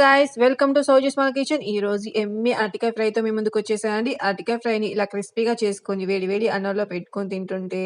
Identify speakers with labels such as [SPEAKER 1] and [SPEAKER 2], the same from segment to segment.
[SPEAKER 1] Guys welcome to Souji's మన kitchen ఈ రోజు ఎమ్మి అరటికాయ ఫ్రైతో మీ ముందుకు వచ్చేసానండి. అరటికాయ ఫ్రైని ఇలా క్రిస్పీగా చేసుకొని వేడి వేడి అన్నంలో పెట్టుకొని తింటుంటే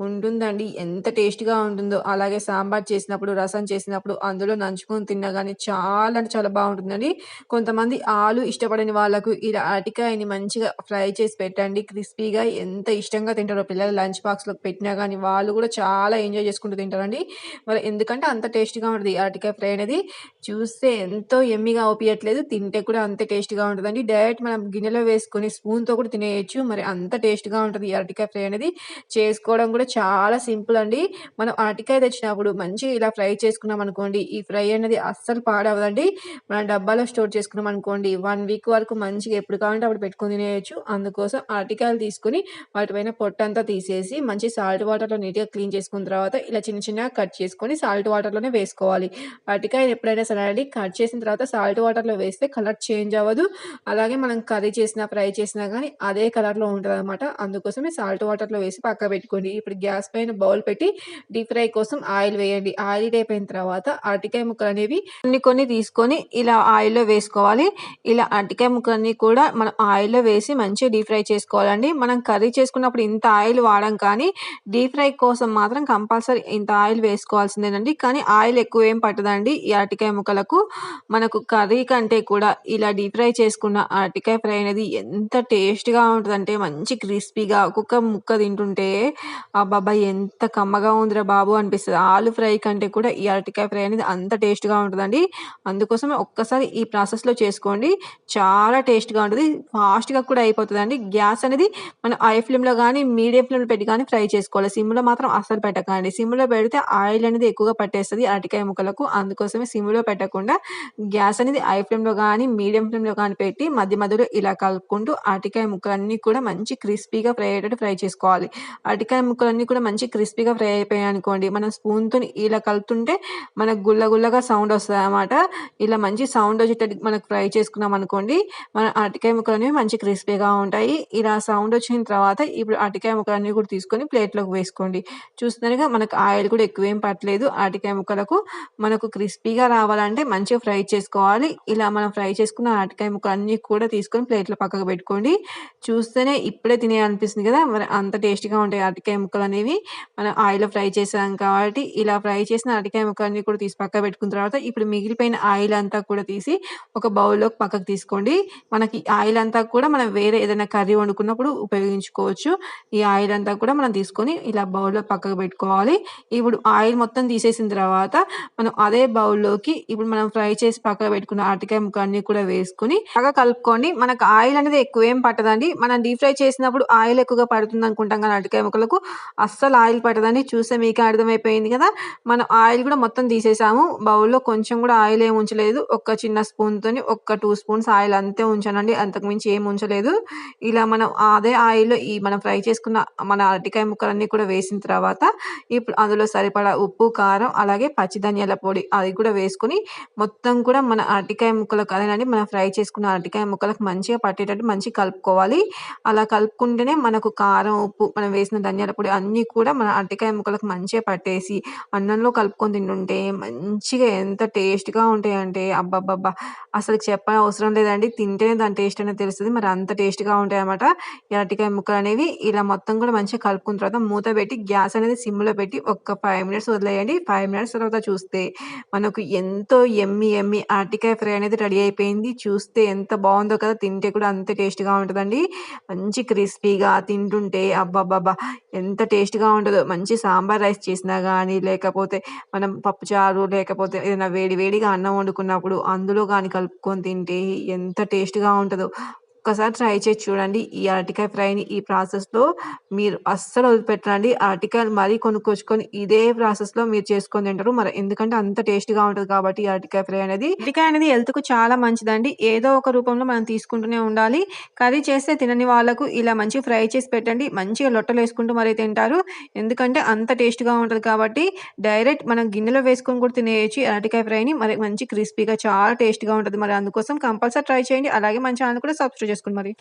[SPEAKER 1] ఉంటుందండి. ఎంత టేస్ట్గా ఉంటుందో. అలాగే సాంబార్ చేసినప్పుడు రసం చేసినప్పుడు అందులో నంచుకొని తిన్నా కానీ చాలా అంటే చాలా బాగుంటుందండి. కొంతమంది ఆలు ఇష్టపడని వాళ్ళకు ఇలా అరటికాయని మంచిగా ఫ్రై చేసి పెట్టండి. క్రిస్పీగా ఎంత ఇష్టంగా తింటారో పిల్లలు లంచ్ బాక్స్లో పెట్టినా కానీ వాళ్ళు కూడా చాలా ఎంజాయ్ చేసుకుంటూ తింటారండి. మరి ఎందుకంటే అంత టేస్ట్గా ఉంటుంది అరటికాయ ఫ్రై అనేది. చూస్తే ఎంతో ఎమ్మిగా అవుపియట్లేదు తింటే కూడా అంతే టేస్ట్గా ఉంటుందండి. డైరెక్ట్ మనం గిన్నెలో వేసుకొని స్పూన్తో కూడా తినేయచ్చు. మరి అంత టేస్ట్గా ఉంటుంది ఈ అరటికాయ ఫ్రై అనేది. చేసుకోవడం కూడా చాలా సింపుల్ అండి. మనం అరటికాయ తెచ్చినప్పుడు మంచిగా ఇలా ఫ్రై చేసుకున్నాం అనుకోండి ఈ ఫ్రై అనేది అస్సలు పాడవదండి. మనం డబ్బాలో స్టోర్ చేసుకున్నాం అనుకోండి వన్ వీక్ వరకు మంచిగా ఎప్పుడు కావాలంటే అప్పుడు పెట్టుకొని తినేయచ్చు. అందుకోసం అరటికాయలు తీసుకుని వాటిపైన పొట్టంతా తీసేసి మంచి సాల్ట్ వాటర్లో నీట్గా క్లీన్ చేసుకున్న తర్వాత ఇలా చిన్న చిన్నగా కట్ చేసుకొని సాల్ట్ వాటర్లోనే వేసుకోవాలి. అరటికాయలు ఎప్పుడైనా సరే అండి కట్ చేసిన తర్వాత తర్వాత సాల్ట్ వాటర్లో వేస్తే కలర్ చేంజ్ అవ్వదు. అలాగే మనం కర్రీ చేసినా ఫ్రై చేసినా కానీ అదే కలర్లో ఉంటుంది అనమాట అందుకోసమే సాల్ట్ వాటర్లో వేసి పక్క పెట్టుకోండి. ఇప్పుడు గ్యాస్ పైన బౌల్ పెట్టి డీప్ ఫ్రై కోసం ఆయిల్ వేయండి. ఆయిల్ అయిపోయిన తర్వాత అరటికాయ ముక్కలు అనేవి కొన్ని కొన్ని తీసుకొని ఇలా ఆయిల్లో వేసుకోవాలి. ఇలా అరటికాయ ముక్కలన్నీ కూడా మనం ఆయిల్లో వేసి మంచిగా డీప్ ఫ్రై చేసుకోవాలండి. మనం కర్రీ చేసుకున్నప్పుడు ఇంత ఆయిల్ వాడడం కానీ డీప్ ఫ్రై కోసం మాత్రం కంపల్సరీ ఇంత ఆయిల్ వేసుకోవాల్సిందేనండి. కానీ ఆయిల్ ఎక్కువ ఏం పట్టదండి ఈ అరటికాయ ముక్కలకు. మనకు కర్రీ కంటే కూడా ఇలా డీప్ ఫ్రై చేసుకున్న అరటికాయ ఫ్రై అనేది ఎంత టేస్ట్గా ఉంటుందంటే మంచి క్రిస్పీగా ఒక్కొక్క ముక్క తింటుంటే అబ్బాబ్బా ఎంత కమ్మగా ఉందిరా బాబు అనిపిస్తుంది. ఆలు ఫ్రై కంటే కూడా ఈ అరటికాయ ఫ్రై అనేది అంత టేస్ట్గా ఉంటుందండి. అందుకోసమే ఒక్కసారి ఈ ప్రాసెస్లో చేసుకోండి. చాలా టేస్ట్గా ఉంటుంది. ఫాస్ట్గా కూడా అయిపోతుందండి. గ్యాస్ అనేది మనం ఐ ఫ్లేమ్లో కానీ మీడియం ఫ్లేమ్లో పెట్టి కానీ ఫ్రై చేసుకోవాలి. సిమ్లో మాత్రం అస్సలు పెట్టకండి. సిమ్లో పెడితే ఆయిల్ అనేది ఎక్కువగా పట్టేస్తుంది అరటికాయ ముక్కలకు. అందుకోసమే సిమ్లో పెట్టకుండా గ్యాస్ అనేది ఐ ఫ్లేమ్లో కానీ మీడియం ఫ్లేమ్లో కానీ పెట్టి మధ్య మధ్యలో ఇలా కలుపుకుంటూ అరటికాయ ముక్కలన్నీ కూడా మంచి క్రిస్పీగా ఫ్రై అయ్యేటట్టు ఫ్రై చేసుకోవాలి. అరటికాయ ముక్కలన్నీ కూడా మంచి క్రిస్పీగా ఫ్రై అయిపోయాయి అనుకోండి మనం స్పూన్తో ఇలా కలుపుతుంటే మనకు గుల్ల గుల్లగా సౌండ్ వస్తుంది అనమాట ఇలా మంచి సౌండ్ వచ్చేటట్టు మనకు ఫ్రై చేసుకున్నాం అనుకోండి మన అరటికాయ ముక్కలు అనేవి మంచి క్రిస్పీగా ఉంటాయి. ఇలా సౌండ్ వచ్చిన తర్వాత ఇప్పుడు అరటికాయ ముక్కలన్నీ కూడా తీసుకొని ప్లేట్లోకి వేసుకోండి. చూస్తున్నారుగా మనకు ఆయిల్ కూడా ఎక్కువేం పట్టలేదు. అరటికాయ ముక్కలకు మనకు క్రిస్పీగా రావాలంటే మంచిగా ఫ్రై చేసుకోవాలి. ఇలా మనం ఫ్రై చేసుకున్న అరటికాయ ముక్కలు అన్నీ కూడా తీసుకొని ప్లేట్లో పక్కకు పెట్టుకోండి. చూస్తేనే ఇప్పుడే తినే అనిపిస్తుంది కదా! మరి అంత టేస్టీగా ఉంటాయి అరటికాయ ముక్కలు అనేవి. మనం ఆయిల్లో ఫ్రై చేసాం కాబట్టి ఇలా ఫ్రై చేసిన అరటికాయ ముక్కలన్నీ కూడా తీసి పక్క పెట్టుకున్న తర్వాత ఇప్పుడు మిగిలిపోయిన ఆయిల్ అంతా కూడా తీసి ఒక బౌల్లోకి పక్కకు తీసుకోండి. మనకి ఆయిల్ అంతా కూడా మనం వేరే ఏదైనా కర్రీ వండుకున్నప్పుడు ఉపయోగించుకోవచ్చు. ఈ ఆయిల్ అంతా కూడా మనం తీసుకొని ఇలా బౌల్లో పక్కకు పెట్టుకోవాలి. ఇప్పుడు ఆయిల్ మొత్తం తీసేసిన తర్వాత మనం అదే బౌల్లోకి ఇప్పుడు మనం ఫ్రై చేసి పక్కన పెట్టుకున్న అరటికాయ ముక్కలన్నీ కూడా వేసుకుని బాగా కలుపుకోండి. మనకు ఆయిల్ అనేది ఎక్కువ ఏం పట్టదండి. మనం డీప్ ఫ్రై చేసినప్పుడు ఆయిల్ ఎక్కువగా పడుతుంది అనుకుంటాం కానీ అరటికాయ ముక్కలకు. అస్సలు ఆయిల్ పట్టదండి. చూస్తే మీకు అర్థమైపోయింది కదా. మనం ఆయిల్ కూడా మొత్తం తీసేసాము. బౌల్లో కొంచెం కూడా ఆయిల్ ఏం ఉంచలేదు. ఒక చిన్న స్పూన్తోని ఒక టూ స్పూన్స్ ఆయిల్ అంతే ఉంచానండి. అంతకుమించి ఏం ఉంచలేదు. ఇలా మనం అదే ఆయిల్లో ఈ మనం ఫ్రై చేసుకున్న మన అరటికాయ ముక్కలన్నీ కూడా వేసిన తర్వాత ఇప్పుడు అందులో సరిపడా ఉప్పు కారం అలాగే పచ్చి ధనియాల పొడి అది కూడా వేసుకుని మొత్తం కూడా మన అరటికాయ ముక్కలకు అదేనండి మనం ఫ్రై చేసుకున్న అరటికాయ ముక్కలకు మంచిగా పట్టేటట్టు మంచిగా కలుపుకోవాలి. అలా కలుపుకుంటేనే మనకు కారం ఉప్పు మనం వేసిన ధనియాల పొడి అన్నీ కూడా మన అరటికాయ ముక్కలకు మంచిగా పట్టేసి అన్నంలో కలుపుకొని తింటుంటే మంచిగా ఎంత టేస్ట్గా ఉంటాయంటే అబ్బబ్బబ్బా! అసలు చెప్పని అవసరం లేదండి. తింటేనే దాని టేస్ట్ అనేది తెలుస్తుంది. మరి అంత టేస్ట్గా ఉంటాయి అనమాట ఈ అరటికాయ ముక్కలు అనేవి. ఇలా మొత్తం కూడా మంచిగా కలుపుకున్న తర్వాత మూత పెట్టి గ్యాస్ అనేది సిమ్లో పెట్టి ఒక ఫైవ్ మినిట్స్ వదిలేయండి. ఫైవ్ మినిట్స్ తర్వాత చూస్తే మనకు ఎంతో ఎమ్మి ఎమ్మి అరటికాయ ఫ్రై అనేది రెడీ అయిపోయింది. చూస్తే ఎంత బాగుందో కదా తింటే కూడా అంతే టేస్ట్గా ఉంటుందండి. మంచి క్రిస్పీగా తింటుంటే అబ్బాబ్బాబ్బా ఎంత టేస్ట్గా ఉంటుందో. మంచి సాంబార్ రైస్ చేసినా కానీ లేకపోతే మనం పప్పుచారు లేకపోతే ఏదైనా వేడి వేడిగా అన్నం వండుకున్నప్పుడు అందులో కానీ కలుపుకొని తింటే ఎంత టేస్ట్గా ఉంటుందో. ఒక్కసారి ట్రై చేసి చూడండి ఈ అరటికాయ ఫ్రైని ఈ ప్రాసెస్లో. మీరు అస్సలు వదిలిపెట్టండి అరటికాయలు మరీ కొనుక్కొచ్చుకొని ఇదే ప్రాసెస్లో మీరు చేసుకొని తింటారు. మరి ఎందుకంటే అంత టేస్ట్గా ఉంటుంది కాబట్టి ఈ అరటికాయ ఫ్రై అనేది. అరటికాయ అనేది హెల్త్కు చాలా మంచిదండి. ఏదో ఒక రూపంలో మనం తీసుకుంటూనే ఉండాలి. కర్రీ చేస్తే తినని వాళ్ళకు ఇలా మంచిగా ఫ్రై చేసి పెట్టండి. మంచిగా లొట్టలు వేసుకుంటూ మరీ తింటారు. ఎందుకంటే అంత టేస్ట్గా ఉంటుంది కాబట్టి డైరెక్ట్ మనం గిన్నెలో వేసుకొని కూడా తినేయచ్చు అరటికాయ ఫ్రైని. మరి మంచి క్రిస్పీగా చాలా టేస్ట్గా ఉంటుంది. మరి అందుకోసం కంపల్సరీ ట్రై చేయండి. అలాగే మన ఛానల్ కూడా సబ్స్క్రైబ్ చేసుకోండి. మరి.